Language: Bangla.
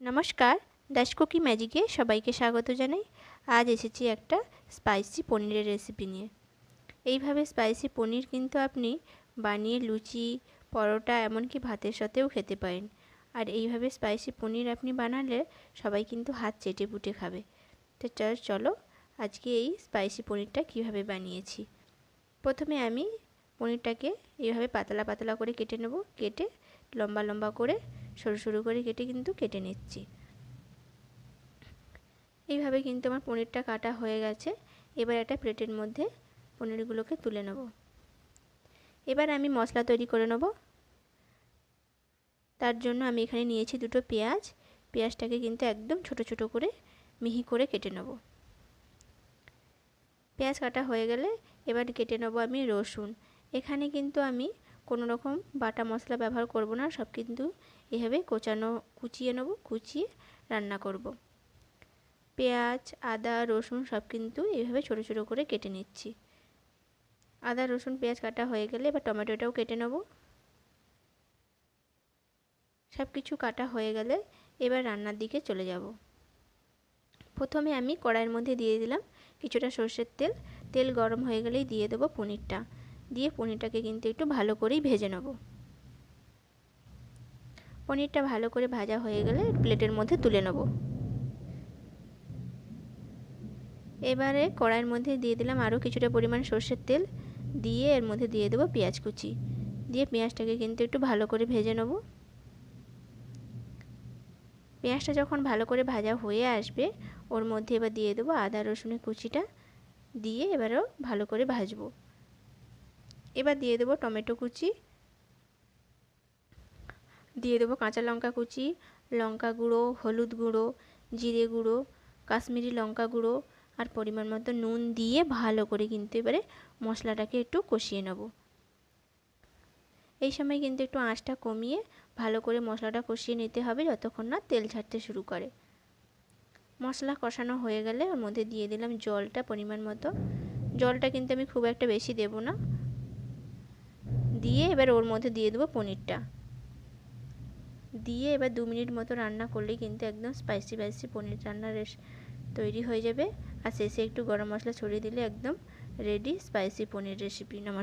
নমস্কার দাস কুকি ম্যাজিকে সবাইকে স্বাগত জানাই। আজ এসেছি একটা স্পাইসি পনিরের রেসিপি নিয়ে। এইভাবে স্পাইসি পনির কিন্তু আপনি বানিয়ে লুচি, পরোটা, এমনকি ভাতের সাথেও খেতে পারেন। আর এইভাবে স্পাইসি পনির আপনি বানালে সবাই কিন্তু হাত চেটে পুটে খাবে। তো চলো আজকে এই স্পাইসি পনিরটা কীভাবে বানিয়েছি। প্রথমে আমি পনিরটাকে এইভাবে পাতলা পাতলা করে কেটে নেব। কেটে লম্বা লম্বা করে সরু সরু করে কেটে কিন্তু কেটে নিচ্ছি। এইভাবে কিন্তু আমার পনিরটা কাটা হয়ে গেছে। এবার একটা প্লেটের মধ্যে পনিরগুলোকে তুলে নেব। এবার আমি মশলা তৈরি করে নেব। তার জন্য আমি এখানে নিয়েছি দুটো পেঁয়াজ। পেঁয়াজটাকে কিন্তু একদম ছোট ছোট করে মিহি করে কেটে নেব। পেঁয়াজ কাটা হয়ে গেলে এবার কেটে নেব আমি রসুন। এখানে কিন্তু আমি কোনো রকম বাটা মশলা ব্যবহার করব না, সব কিন্তু এভাবে কোচানো, কুচিয়ে নেব, কুচিয়ে রান্না করব। পেঁয়াজ, আদা, রসুন সব কিন্তু এইভাবে ছোটো ছোটো করে কেটে নিচ্ছি। আদা, রসুন, পেঁয়াজ কাটা হয়ে গেলে এবার টমেটোটাও কেটে নেব। সব কিছু কাটা হয়ে গেলে এবার রান্নার দিকে চলে যাব। প্রথমে আমি কড়াইয়ের মধ্যে দিয়ে দিলাম কিছুটা সর্ষের তেল। তেল গরম হয়ে গেলেই দিয়ে দেবো পনিরটা। দিয়ে পনিরটাকে কিন্তু একটু ভালো করেই ভেজে নেব। পনিরটা ভালো করে ভাজা হয়ে গেলে প্লেটের মধ্যে তুলে নেব। এবারে কড়াইয়ের মধ্যে দিয়ে দিলাম আরও কিছুটা পরিমাণ সর্ষের তেল, দিয়ে এর মধ্যে দিয়ে দেবো পেঁয়াজ কুচি। দিয়ে পেঁয়াজটাকে কিন্তু একটু ভালো করে ভেজে নেব। পেঁয়াজটা যখন ভালো করে ভাজা হয়ে আসবে, ওর মধ্যে এবার দিয়ে দেবো আদা, রসুনের কুচিটা, দিয়ে এবারও ভালো করে ভাজবো। এবার দিয়ে দেবো টমেটো কুচি দিয়ে দেবো কাঁচা লঙ্কা কুচি, লঙ্কা গুঁড়ো, হলুদ গুঁড়ো, জিরে গুঁড়ো, কাশ্মীরি লঙ্কা গুঁড়ো আর পরিমাণ মতো নুন দিয়ে ভালো করে কিন্তু এবারে মশলাটাকে একটু কষিয়ে নেব। এই সময় কিন্তু একটু আঁচটা কমিয়ে ভালো করে মশলাটা কষিয়ে নিতে হবে যতক্ষণ না তেল ছাড়তে শুরু করে। মশলা কষানো হয়ে গেলে ওর মধ্যে দিয়ে দিলাম জলটা পরিমাণ মতো। জলটা কিন্তু আমি খুব একটা বেশি দেব না। দিয়ে এবার ওর মধ্যে দিয়ে দেবো পনিরটা। দিয়ে এবার দু মিনিট মতো রান্না করলেই কিন্তু একদম স্পাইসি স্পাইসি পনির রান্নার তৈরি হয়ে যাবে। আর শেষে একটু গরম মশলা ছড়িয়ে দিলে একদম রেডি স্পাইসি পনির রেসিপি নমস্কার।